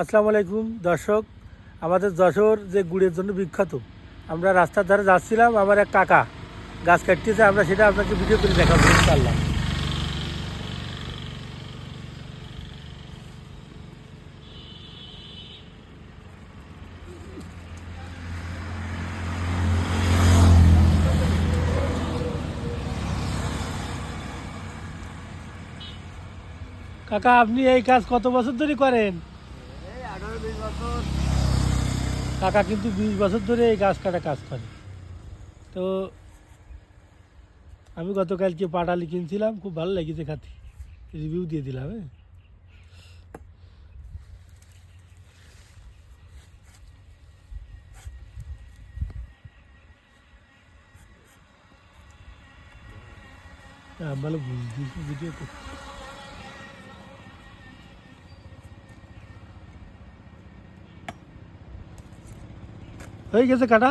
আসসালামু আলাইকুম, দর্শক। আমাদের যশোর যে গুড়ের জন্য বিখ্যাত, আমরা রাস্তার ধারে যাচ্ছিলাম, আমার এক কাকা গাছ কাটতেছে, আমরা সেটা আপনাকে ভিডিও করে দেখাবো ইনশাল্লাহ কাকা, আপনি এই কাজ কত বছর ধরে করেন? কাকা কিন্তু বিশ বছর ধরে এই গাছ কাটা কাজ করে তো আমি গতকালকে পাটালি কিনছিলাম খুব ভালো লেগেছে খাতে রিভিউ দিয়ে দিলাম হ্যাঁ হ্যাঁ, ভালো বুঝ দিয়েছি ভিডিও করছি হয়ে গেছে কাটা?